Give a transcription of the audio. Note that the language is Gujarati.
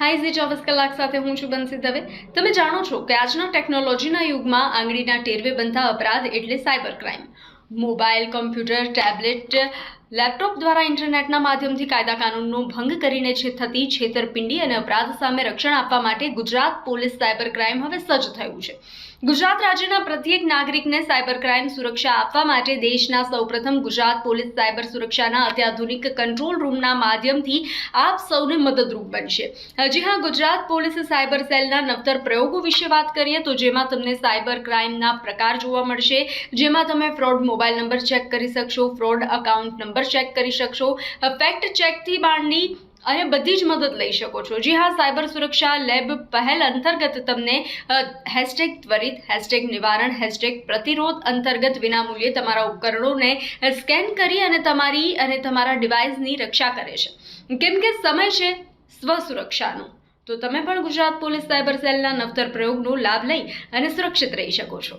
હાઈ ઝી ચોવીસ કલાક સાથે હું છું બંસી દવે. તમે જાણો છો કે આજના ટેકનોલોજીના યુગમાં આંગળીના ટેરવે બનતા અપરાધ એટલે cyber crime. Mobile, computer, tablet, laptop દ્વારા ઇન્ટરનેટના માધ્યમથી કાયદા કાનૂનનો ભંગ કરીને છે થતી છેતરપિંડી અને અપરાધ સામે રક્ષણ આપવા માટે ગુજરાત પોલીસ સાયબર ક્રાઇમ હવે સજ્જ થયું છે. ગુજરાત રાજ્યના પ્રત્યેક નાગરિકને સાયબર ક્રાઇમ સુરક્ષા આપવા માટે દેશના સૌપ્રથમ ગુજરાત પોલીસ સાયબર સુરક્ષાના અત્યાધુનિક કંટ્રોલ રૂમના માધ્યમથી આપ સૌને મદદરૂપ બનશે. હજી હા, ગુજરાત પોલીસ સાયબર સેલના નવતર પ્રયોગો વિશે વાત કરીએ તો જેમાં તમને સાયબર ક્રાઇમના પ્રકાર જોવા મળશે, જેમાં તમે ફ્રોડ મોબાઈલ નંબર ચેક કરી શકશો, ફ્રોડ અકાઉન્ટ નંબર ચેક કરી શકશો ફેક્ટ ચેકથી માંડી અને બધી જ મદદ લઈ શકો છો. જી હા, સાયબર સુરક્ષા લેબ પહેલ અંતર્ગત તમને હેશટેગ ત્વરિત હેશટેગ નિવારણ હેશટેગ પ્રતિરોધ અંતર્ગત વિનામૂલ્યે તમારા ઉપકરણોને સ્કેન કરી અને તમારી અને તમારા ડિવાઇસની રક્ષા કરે છે. કેમ કે સમય છે સ્વસુરક્ષાનો. તો તમે પણ ગુજરાત પોલીસ સાયબર સેલના નવતર પ્રયોગનો લાભ લઈ અને સુરક્ષિત રહી શકો છો.